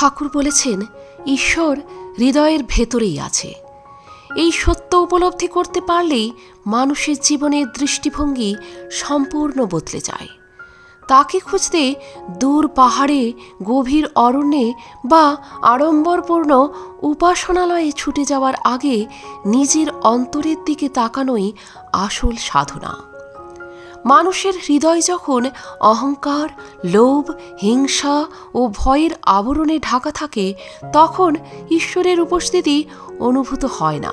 ঠাকুর বলেছেন, ঈশ্বর হৃদয়ের ভেতরেই আছে। এই সত্য উপলব্ধি করতে পারলেই মানুষের জীবনের দৃষ্টিভঙ্গি সম্পূর্ণ বদলে যায়। তাকে খুঁজতে দূর পাহাড়ে, গভীর অরণ্যে বা আড়ম্বরপূর্ণ উপাসনালয়ে ছুটে যাওয়ার আগে নিজের অন্তরের দিকে তাকানোই আসল সাধনা। মানুষের হৃদয় যখন অহংকার, লোভ, হিংসা ও ভয়ের আবরণে ঢাকা থাকে, তখন ঈশ্বরের উপস্থিতি অনুভূত হয় না।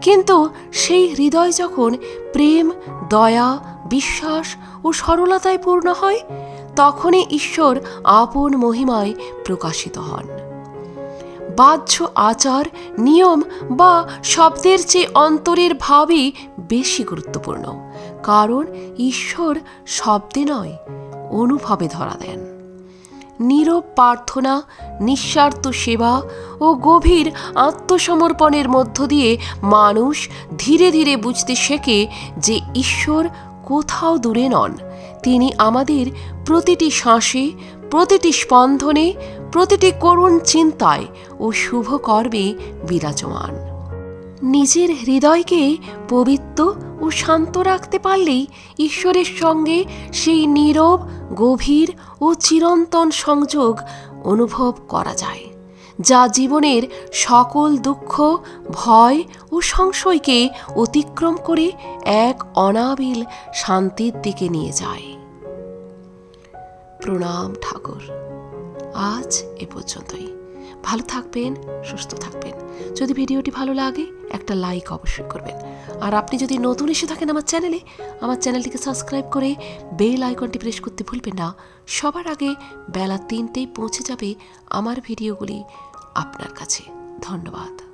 কিন্তু সেই হৃদয় যখন প্রেম, দয়া, বিশ্বাস ও সরলতায় পূর্ণ হয়, তখনই ঈশ্বর আপন মহিমায় প্রকাশিত হন। বাহ্য আচার, নিয়ম বা শব্দের চেয়ে অন্তরের ভাবই বেশি গুরুত্বপূর্ণ। কারণ ঈশ্বর শব্দে নয়, অনুভবে ধরা দেন। নীরব প্রার্থনা, নিঃস্বার্থ সেবা ও গভীর আত্মসমর্পণের মধ্য দিয়ে মানুষ ধীরে ধীরে বুঝতে শেখে যে ঈশ্বর কোথাও দূরে নন। তিনি আমাদের প্রতিটি শ্বাসে, প্রতিটি স্পন্দনে, প্রতিটি করুণ চিন্তায় ও শুভ কর্মে বিরাজমান। নিজের হৃদয়কে পবিত্র ও শান্ত রাখতে পারলেই ঈশ্বরের সঙ্গে সেই নীরব, গভীর ও চিরন্তন সংযোগ অনুভব করা যায়, যা জীবনের সকল দুঃখ, ভয় ও সংশয়কে অতিক্রম করে এক অনাবিল শান্তির দিকে নিয়ে যায়। প্রণাম ঠাকুর। আজ এ পর্যন্তই। ভালো থাকবেন, সুস্থ থাকবেন। যদি ভিডিওটি ভালো লাগে, একটা লাইক অবশ্যই করবেন। আর আপনি যদি নতুন এসে থাকেন আমার চ্যানেলে, আমার চ্যানেলটিকে সাবস্ক্রাইব করে বেল আইকনটি প্রেস করতে ভুলবেন না। সবার আগে বেলা তিনটেই পৌঁছে যাবে আমার ভিডিওগুলি আপনার কাছে। ধন্যবাদ।